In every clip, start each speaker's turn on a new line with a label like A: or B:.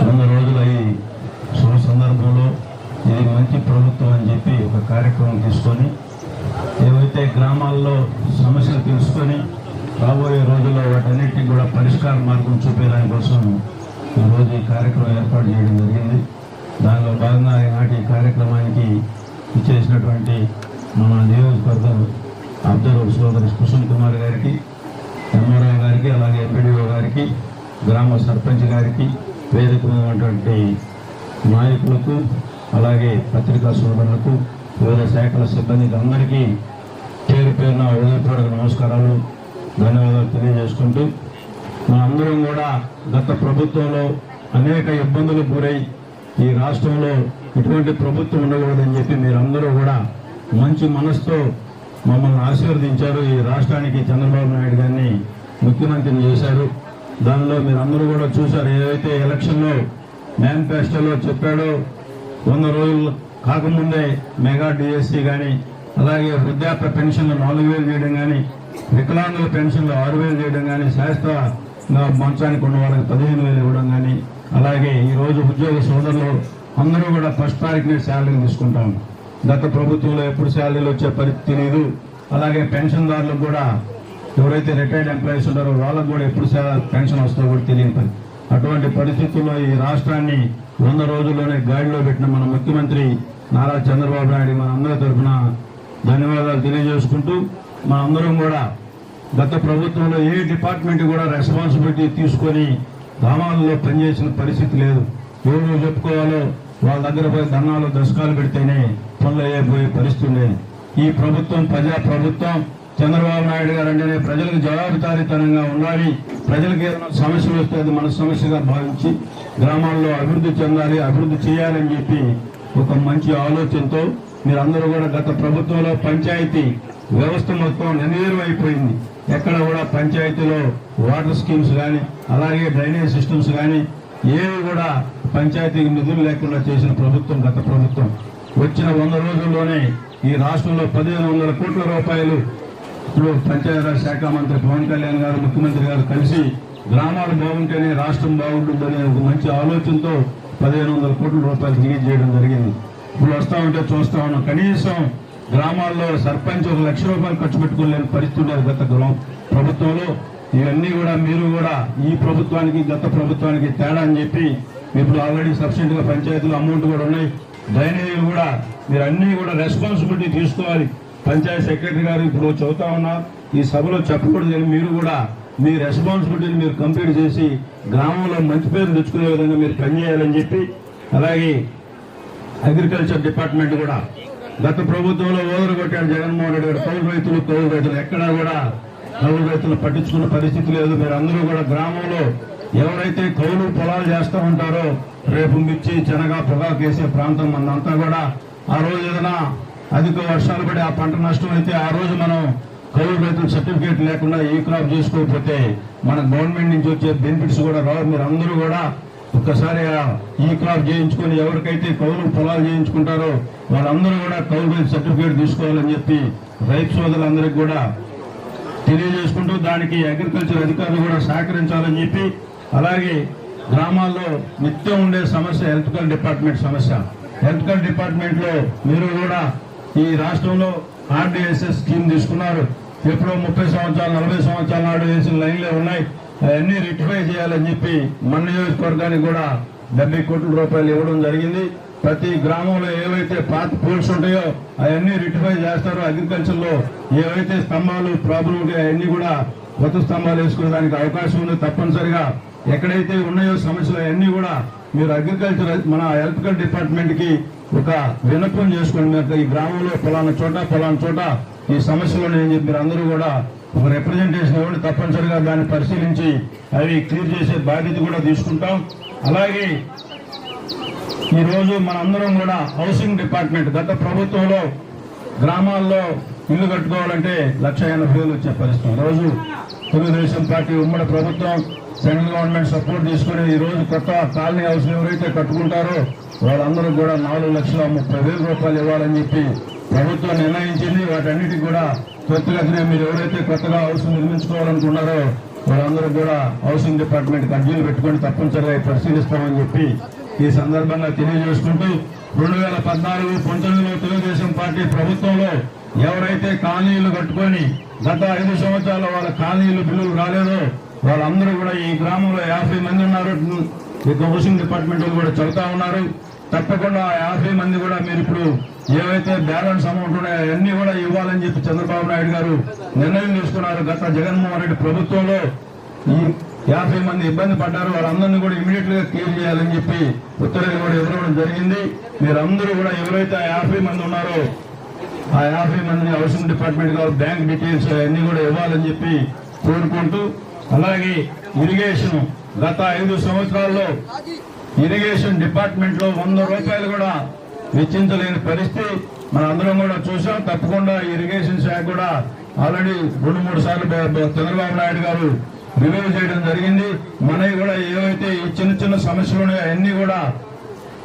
A: వంద రోజులు అయ్యి శుభ సందర్భంలో ఇది మంచి ప్రభుత్వం అని చెప్పి ఒక కార్యక్రమం తీసుకొని ఏవైతే గ్రామాల్లో సమస్యలు తెలుసుకొని రాబోయే రోజుల్లో వాటన్నిటికీ కూడా పరిష్కార మార్గం చూపే దానికోసం ఈరోజు ఈ కార్యక్రమం ఏర్పాటు చేయడం జరిగింది. దానిలో భాగంగా ఈనాటి ఈ కార్యక్రమానికి ఇచ్చేసినటువంటి మన నియోజకవర్గం అబ్జర్వర్ సోదరి కుసుమ్ కుమార్ గారికి ఎంఆర్ఓ గారికి అలాగే ఎంపీడీఓ గారికి గ్రామ సర్పంచ్ గారికి వేదిక నాయకులకు అలాగే పత్రికా సోదరులకు వివిధ శాఖల సిబ్బందికి అందరికీ పేరు పేరున హృదయపూర్వక నమస్కారాలు ధన్యవాదాలు తెలియజేసుకుంటూ మనందరం కూడా గత ప్రభుత్వంలో అనేక ఇబ్బందులు గురై ఈ రాష్ట్రంలో ఇటువంటి ప్రభుత్వం ఉండకూడదని చెప్పి మీరందరూ కూడా మంచి మనసుతో మమ్మల్ని ఆశీర్వదించారు. ఈ రాష్ట్రానికి చంద్రబాబు నాయుడు గారిని ముఖ్యమంత్రిని చేశారు. దానిలో మీరు అందరూ కూడా చూశారు ఏదైతే ఎలక్షన్లో మేనిఫెస్టోలో చెప్పాడో వంద రోజులు కాకముందే మెగా డిఎస్సీ కానీ అలాగే వృద్ధాప్య పెన్షన్లు నాలుగు వేలు చేయడం కానీ వికలాంగుల పెన్షన్లు ఆరు వేలు చేయడం కానీ శాస్త్ర మంచానికి ఉన్న వాళ్ళకి పదిహేను వేలు ఇవ్వడం కానీ అలాగే ఈరోజు ఉద్యోగ సోదరులు అందరూ కూడా ఫస్ట్ తారీఖునే శాలరీ తీసుకుంటాం గత ప్రభుత్వంలో ఎప్పుడు శాలరీలు వచ్చే పరిస్థితి లేదు. అలాగే పెన్షన్దారులకు కూడా ఎవరైతే రిటైర్డ్ ఎంప్లాయీస్ ఉన్నారో వాళ్ళకు కూడా ఎప్పుడు పెన్షన్ వస్తుందో కూడా తెలియని పని. అటువంటి పరిస్థితుల్లో ఈ రాష్ట్రాన్ని వంద రోజుల్లోనే గాడిలో పెట్టిన మన ముఖ్యమంత్రి నారా చంద్రబాబు నాయుడు మన అందరి తరఫున ధన్యవాదాలు తెలియజేసుకుంటూ మనందరం కూడా గత ప్రభుత్వంలో ఏ డిపార్ట్మెంట్ కూడా రెస్పాన్సిబిలిటీ తీసుకొని గ్రామాలలో పనిచేసిన పరిస్థితి లేదు. ఎవరు చెప్పుకోవాలో వాళ్ళ దగ్గర పోయి ధర్నాలు దశకాలు పెడితేనే పనులు అయ్యే పరిస్థితి ఈ ప్రభుత్వం ప్రజా ప్రభుత్వం చంద్రబాబు నాయుడు గారు అంటేనే ప్రజలకు జవాబుదారీతనంగా ఉండాలి. ప్రజలకు ఏదైనా సమస్య వస్తే అది మన సమస్యగా భావించి గ్రామాల్లో అభివృద్ధి చెందాలి అభివృద్ధి చేయాలని చెప్పి ఒక మంచి ఆలోచనతో మీరందరూ కూడా గత ప్రభుత్వంలో పంచాయతీ వ్యవస్థ మొత్తం నిర్వీర్యం అయిపోయింది. ఎక్కడ కూడా పంచాయతీలో వాటర్ స్కీమ్స్ కానీ అలాగే డ్రైనేజ్ సిస్టమ్స్ కానీ ఏవి కూడా పంచాయతీకి నిధులు లేకుండా చేసిన ప్రభుత్వం గత ప్రభుత్వం. వచ్చిన వంద రోజుల్లోనే ఈ రాష్ట్రంలో పదిహేను వందల కోట్ల రూపాయలు ఇప్పుడు పంచాయతీరాజ్ శాఖ మంత్రి పవన్ కళ్యాణ్ గారు ముఖ్యమంత్రి గారు కలిసి గ్రామాలు బాగుంటేనే రాష్ట్రం బాగుంటుందనే ఒక మంచి ఆలోచనతో పదిహేను వందల కోట్ల రూపాయలు రిలీజ్ చేయడం జరిగింది. ఇప్పుడు వస్తా ఉంటే చూస్తా ఉన్నాం. కనీసం గ్రామాల్లో సర్పంచ్ ఒక లక్ష రూపాయలు ఖర్చు పెట్టుకోలేని పరిస్థితి ఉండేది గత గ్రామం ప్రభుత్వంలో ఇవన్నీ కూడా మీరు కూడా ఈ ప్రభుత్వానికి గత ప్రభుత్వానికి తేడా అని చెప్పి ఇప్పుడు ఆల్రెడీ సబ్సిడీ పంచాయతీలు అమౌంట్ కూడా ఉన్నాయి. డ్రైనేజీలు కూడా మీరు అన్నీ కూడా రెస్పాన్సిబిలిటీ తీసుకోవాలి. పంచాయత్ సెక్రటరీ గారు ఇప్పుడు చదువుతా ఉన్నారు. ఈ సభలో చెప్పకూడదు కానీ మీరు కూడా మీ రెస్పాన్సిబిలిటీని మీరు కంప్లీట్ చేసి గ్రామంలో మంచి పేరు తెచ్చుకునే విధంగా మీరు పనిచేయాలని చెప్పి అలాగే అగ్రికల్చర్ డిపార్ట్మెంట్ కూడా గత ప్రభుత్వంలో ఓదరు కొట్టాడు జగన్మోహన్ రెడ్డి గారు. కౌలు రైతులు కౌలు రైతులు ఎక్కడా కూడా కౌలు రైతులు పట్టించుకున్న పరిస్థితి లేదు. మీరు అందరూ కూడా గ్రామంలో ఎవరైతే కౌలు పొలాలు చేస్తూ ఉంటారో రేపు మిర్చి శనగ పొగాకు వేసే ప్రాంతం మనంతా కూడా ఆ రోజు ఏదైనా అధిక వర్షాలు పడి ఆ పంట నష్టం అయితే ఆ రోజు మనం కౌలు రైతులు సర్టిఫికేట్ లేకుండా ఈ క్రాప్ చేసుకోకపోతే మన గవర్నమెంట్ నుంచి వచ్చే బెనిఫిట్స్ కూడా రావు. మీరు అందరూ కూడా ఒక్కసారి ఈ క్రాప్ చేయించుకొని ఎవరికైతే కౌలు పొలాలు చేయించుకుంటారో వాళ్ళందరూ కూడా కౌలు రైతు సర్టిఫికేట్ తీసుకోవాలని చెప్పి రైతు సోదరులందరికీ కూడా తెలియజేసుకుంటూ దానికి అగ్రికల్చర్ అధికారులు కూడా సహకరించాలని చెప్పి అలాగే గ్రామాల్లో నిత్యం ఉండే సమస్య ఎలక్ట్రికల్ డిపార్ట్మెంట్ సమస్య. ఎలక్ట్రికల్ డిపార్ట్మెంట్లో మీరు కూడా ఈ రాష్ట్రంలో ఆర్డీఎస్ఎస్ స్కీమ్ తీసుకున్నారు. ఎప్పుడో ముప్పై సంవత్సరాలు నలభై సంవత్సరాల నాడు వేసిన లైన్లే ఉన్నాయి. అవన్నీ రెక్టిఫై చేయాలని చెప్పి మన నియోజకవర్గానికి కూడా డెబ్బై కోట్ల రూపాయలు ఇవ్వడం జరిగింది. ప్రతి గ్రామంలో ఏవైతే పాత పోల్స్ ఉంటాయో అవన్నీ రెక్టిఫై చేస్తారో. అగ్రికల్చర్లో ఏవైతే స్తంభాలు ప్రాబ్లం ఉంటాయో అవన్నీ కూడా కొత్త స్తంభాలు వేసుకునే అవకాశం ఉంది తప్పనిసరిగా. ఎక్కడైతే ఉన్నాయో సమస్యలు అవన్నీ కూడా మీరు అగ్రికల్చర్ మన ఎలక్ట్రికల్ డిపార్ట్మెంట్కి ఒక వినపం చేసుకోండి మీరు ఈ గ్రామంలో ఫలానా చోట ఫలానా చోట ఈ సమస్యలు నేను చెప్పి మీరు అందరూ కూడా ఒక రిప్రజెంటేషన్ ఇవ్వండి. తప్పనిసరిగా దాన్ని పరిశీలించి అవి క్లియర్ చేసే బాధ్యత కూడా తీసుకుంటాం. అలాగే ఈరోజు మనందరం కూడా హౌసింగ్ డిపార్ట్మెంట్ గత ప్రభుత్వంలో గ్రామాల్లో ఇల్లు కట్టుకోవాలంటే లక్ష ఎనభై వేలు వచ్చే పరిస్థితి. రోజు తెలుగుదేశం పార్టీ ఉమ్మడి ప్రభుత్వం సెంట్రల్ గవర్నమెంట్ సపోర్ట్ తీసుకుని ఈ రోజు కొత్త కాలనీ హౌస్ ఎవరైతే కట్టుకుంటారో వాళ్ళందరూ కూడా నాలుగు లక్షల ముప్పై వేల రూపాయలు ఇవ్వాలని చెప్పి ప్రభుత్వం నిర్ణయించింది. వాటన్నిటికి కూడా త్వరితగతినే మీరు ఎవరైతే కొత్తగా హౌస్ నిర్మించుకోవాలనుకున్నారో వాళ్ళందరూ కూడా హౌసింగ్ డిపార్ట్మెంట్ అర్జీలు పెట్టుకొని తప్పనిసరిగా పరిశీలిస్తామని చెప్పి ఈ సందర్భంగా తెలియజేసుకుంటూ రెండు వేల పద్నాలుగు పంతొమ్మిదిలో తెలుగుదేశం పార్టీ ప్రభుత్వంలో ఎవరైతే కాలనీలు కట్టుకొని గత ఐదు సంవత్సరాల వాళ్ళ కాలనీలు బిల్లులు రాలేదో వాళ్ళందరూ కూడా ఈ గ్రామంలో యాభై మంది ఉన్నారు. ఈ హౌసింగ్ డిపార్ట్మెంట్ కూడా చదువుతా ఉన్నారు. తప్పకుండా ఆ యాభై మంది కూడా మీరు ఇప్పుడు ఏవైతే బ్యాలెన్స్ అమౌంట్ ఉన్నాయో అన్ని కూడా ఇవ్వాలని చెప్పి చంద్రబాబు నాయుడు గారు నిర్ణయం తీసుకున్నారు. గత జగన్మోహన్ రెడ్డి ప్రభుత్వంలో ఈ యాభై మంది ఇబ్బంది పడ్డారు. వాళ్ళందరినీ కూడా ఇమీడియట్గా క్లియర్ చేయాలని చెప్పి ఉత్తర్వులు కూడా ఎదురవడం జరిగింది. మీరందరూ కూడా ఎవరైతే ఆ యాభై మంది ఉన్నారో ఆ యాభై మందిని హౌసింగ్ డిపార్ట్మెంట్ గారు బ్యాంక్ డీటెయిల్స్ అవన్నీ కూడా ఇవ్వాలని చెప్పి కోరుకుంటూ అలాగే ఇరిగేషన్ గత ఐదు సంవత్సరాల్లో ఇరిగేషన్ డిపార్ట్మెంట్లో వంద రూపాయలు కూడా వెచ్చించలేని పరిస్థితి మన అందరం కూడా చూసాం తప్పకుండా ఇరిగేషన్ శాఖ కూడా ఆల్రెడీ రెండు మూడు సార్లు చంద్రబాబు నాయుడు గారు రివ్యూ చేయడం జరిగింది. మనవి కూడా ఏవైతే ఈ చిన్న చిన్న సమస్యలు ఉన్నాయో అన్నీ కూడా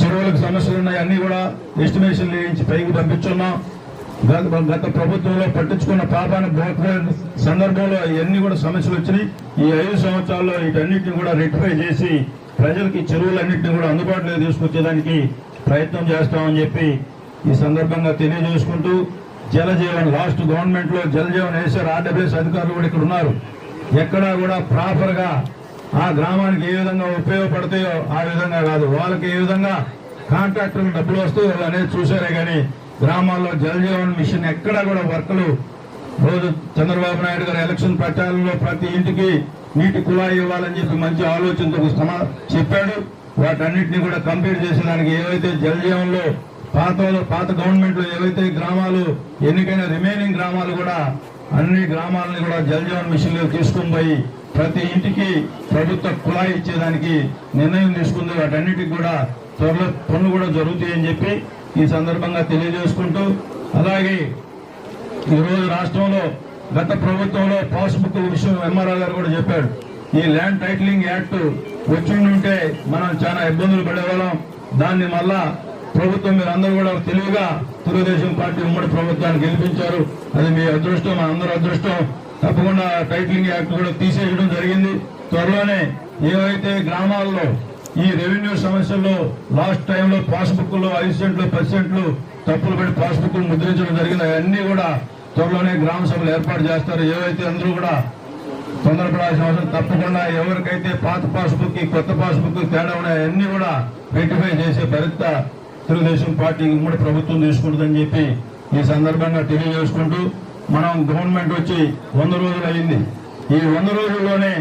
A: చెరువులకు సమస్యలు ఉన్నాయి అన్ని కూడా ఎస్టిమేషన్ వేయించి పైకి పంపించున్నాం. గత గత ప్రభుత్వంలో పట్టించుకున్న పాపాన్ని పోకపోయిన సందర్భంలో ఇవన్నీ కూడా సమస్యలు వచ్చినాయి. ఈ ఐదు సంవత్సరాల్లో వీటన్నిటిని కూడా రెక్టిఫై చేసి ప్రజలకి చెరువులన్నింటినీ కూడా అందుబాటులో తీసుకొచ్చేదానికి ప్రయత్నం చేస్తామని చెప్పి ఈ సందర్భంగా తెలియజేసుకుంటూ జలజీవన్ లాస్ట్ గవర్నమెంట్లో జలజీవన్ వేసారు ఆర్డబ్ల్యూఎస్ అధికారులు కూడా ఇక్కడ ఉన్నారు. ఎక్కడా కూడా ప్రాపర్గా ఆ గ్రామానికి ఏ విధంగా ఉపయోగపడతాయో ఆ విధంగా కాదు. వాళ్ళకి ఏ విధంగా కాంట్రాక్టర్ డబ్బులు వస్తాయో అనేది చూసారే కానీ గ్రామాల్లో జలజీవన్ మిషన్ ఎక్కడా కూడా వర్కలు రోజు చంద్రబాబు నాయుడు గారు ఎలక్షన్ ప్రచారంలో ప్రతి ఇంటికి నీటి కుళాయి ఇవ్వాలని చెప్పి మంచి ఆలోచనతో సమా చెప్పాడు. వాటన్నిటిని కూడా కంప్లీట్ చేసేదానికి ఏవైతే జలజీవన్లో పాత పాత గవర్నమెంట్లో ఏవైతే గ్రామాలు ఎన్నికైన రిమైనింగ్ గ్రామాలు కూడా అన్ని గ్రామాలను కూడా జలజీవన్ మిషన్లో తీసుకుని తీసుకొని పోయి ప్రతి ఇంటికి ప్రభుత్వ కుళాయి ఇచ్చేదానికి నిర్ణయం తీసుకుంది. వాటన్నిటికి కూడా త్వరలో పనులు కూడా జరుగుతాయని చెప్పి ఈ సందర్భంగా తెలియజేసుకుంటూ అలాగే ఈ రోజు రాష్ట్రంలో గత ప్రభుత్వంలో పాస్బుక్ విషయం ఎంఆర్ఆర్ గారు కూడా చెప్పాడు. ఈ ల్యాండ్ టైటిలింగ్ యాక్ట్ వచ్చి ఉంటే మనం చాలా ఇబ్బందులు పడేవాళ్ళం. దాన్ని మళ్ళా ప్రభుత్వం మీరు అందరూ కూడా తెలివిగా తెలుగుదేశం పార్టీ ఉమ్మడి ప్రభుత్వాన్ని గెలిపించారు. అది మీ అదృష్టం మన అందరూ అదృష్టం. తప్పకుండా టైటిలింగ్ యాక్ట్ కూడా తీసేయడం జరిగింది. త్వరలోనే ఏవైతే గ్రామాల్లో ఈ రెవెన్యూ సమస్యల్లో లాస్ట్ టైంలో పాస్బుక్లో ఐదు సెంట్లు పది సెంట్లు తప్పులు పెట్టి పాస్బుక్ ముద్రించడం జరిగింది. అవన్నీ కూడా త్వరలోనే గ్రామ సభలు ఏర్పాటు చేస్తారు. ఏవైతే అందరూ కూడా తొందరపడాల్సిన అవసరం తప్పకుండా ఎవరికైతే పాత పాస్బుక్ కొత్త పాస్బుక్ తేడా ఉన్నాయి అన్ని కూడా రెక్టిఫై చేసే భరిత తెలుగుదేశం పార్టీ ఉమ్మడి ప్రభుత్వం తీసుకుంటుందని చెప్పి ఈ సందర్భంగా తెలియజేసుకుంటూ మనం గవర్నమెంట్ వచ్చి వంద రోజులు అయింది. ఈ వంద రోజుల్లోనే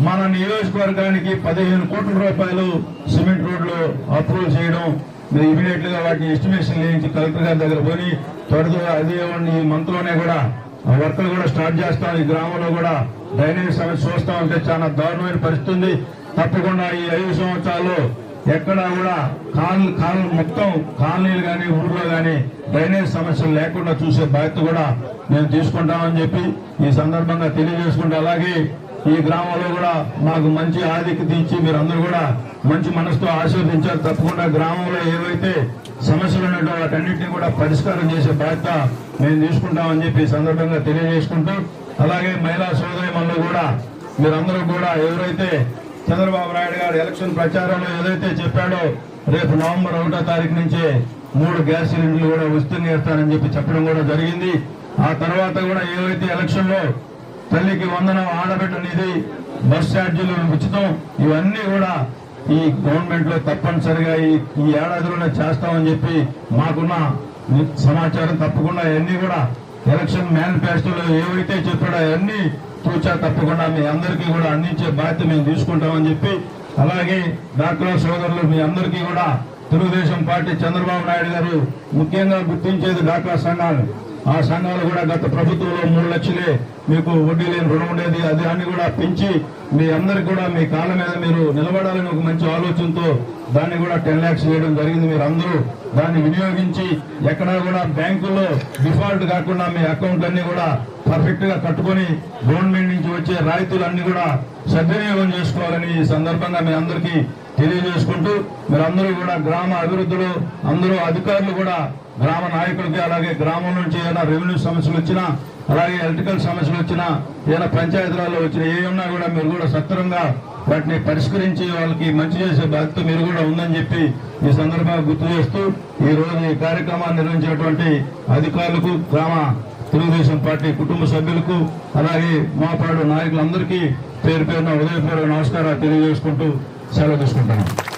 A: మన నియోజకవర్గానికి పదిహేను కోట్ల రూపాయలు సిమెంట్ రోడ్లు అప్రూవల్ చేయడం మీరు ఇమీడియట్గా వాటిని ఎస్టిమేషన్ వేయించి కలెక్టర్ గారి దగ్గర పోయి త్వరగా అదే ఈ మంత్లోనే కూడా ఆ వర్కులు కూడా స్టార్ట్ చేస్తాం ఈ గ్రామంలో కూడా డ్రైనేజ్ సమస్య చూస్తా ఉంటే చాలా దారుణమైన పరిస్థితి తప్పకుండా ఈ ఐదు సంవత్సరాల్లో ఎక్కడా కూడా కాలు కాలు మొత్తం కాలనీలు కానీ ఊర్లో కానీ డ్రైనేజ్ సమస్యలు లేకుండా చూసే బాధ్యత కూడా మేము తీసుకుంటామని చెప్పి ఈ సందర్భంగా తెలియజేసుకుంటే అలాగే ఈ గ్రామంలో కూడా మాకు మంచి ఆధిక్యత ఇచ్చి మీరందరూ కూడా మంచి మనసుతో ఆశీర్వదించారు తప్పకుండా గ్రామంలో ఏవైతే సమస్యలు ఉన్నాయో వాటన్నింటినీ కూడా పరిష్కారం చేసే బాధ్యత మేము తీసుకుంటామని చెప్పి సందర్భంగా తెలియజేసుకుంటూ అలాగే మహిళా సోదరిమణులు కూడా మీరందరూ కూడా ఎవరైతే చంద్రబాబు నాయుడు గారు ఎలక్షన్ ప్రచారంలో ఏదైతే చెప్పాడో రేపు నవంబర్ ఒకటో తారీఖు నుంచే మూడు గ్యాస్ సిలిండర్లు కూడా ఉచితంగా ఇస్తానని చెప్పి చెప్పడం కూడా జరిగింది. ఆ తర్వాత కూడా ఏవైతే ఎలక్షన్లో తల్లికి వందనం ఆడబిడ్డ నిధి బస్ ఛార్జీలు ఉచితం ఇవన్నీ కూడా ఈ గవర్నమెంట్లో తప్పనిసరిగా ఈ ఈ ఏడాదిలోనే చేస్తామని చెప్పి మాకున్న సమాచారం తప్పకుండా ఇవన్నీ కూడా ఎలక్షన్ మేనిఫెస్టోలో ఏవైతే చెప్పాడో అవన్నీ తూచా తప్పకుండా మీ అందరికీ కూడా అందించే బాధ్యత మేము తీసుకుంటామని చెప్పి అలాగే డాక్టర్ సోదరులు మీ అందరికీ కూడా తెలుగుదేశం పార్టీ చంద్రబాబు నాయుడు గారు ముఖ్యంగా గుర్తించేది డాక్టర్ సంఘాలు. ఆ సంఘాలు కూడా గత ప్రభుత్వంలో మూడు లక్షలే మీకు వడ్డీ లేని రుణం ఉండేది. అది అన్ని కూడా పెంచి మీ అందరికి కూడా మీ కాళ్ళ మీద మీరు నిలబడాలని ఒక మంచి ఆలోచనతో దాన్ని కూడా టెన్ లాక్స్ చేయడం జరిగింది. మీరు అందరూ దాన్ని వినియోగించి ఎక్కడా కూడా బ్యాంకుల్లో డిఫాల్ట్ కాకుండా మీ అకౌంట్లన్నీ కూడా పర్ఫెక్ట్గా కట్టుకొని గవర్నమెంట్ నుంచి వచ్చే రాయితీలన్నీ కూడా సద్వినియోగం చేసుకోవాలని ఈ సందర్భంగా మీ అందరికీ తెలియజేసుకుంటూ మీరందరూ కూడా గ్రామ అభివృద్ధిలో అందరూ అధికారులు కూడా గ్రామ నాయకులకి అలాగే గ్రామం నుంచి ఏదైనా రెవెన్యూ సమస్యలు వచ్చినా అలాగే ఎలక్ట్రికల్ సమస్యలు వచ్చినా ఏదైనా పంచాయతీలలో వచ్చినా ఏ ఉన్నా కూడా మీరు కూడా సత్వరంగా వాటిని పరిష్కరించి వాళ్ళకి మంచి చేసే బాధ్యత మీరు కూడా ఉందని చెప్పి ఈ సందర్భంగా గుర్తు చేస్తూ ఈ రోజు ఈ కార్యక్రమాన్ని నిర్వహించేటువంటి అధికారులకు గ్రామ తెలుగుదేశం పార్టీ కుటుంబ సభ్యులకు అలాగే మాపాడు నాయకులందరికీ పేరు పేరున ఉదయపూర్వక నమస్కారాలు తెలియజేసుకుంటూ సెలవు తీసుకుంటున్నాను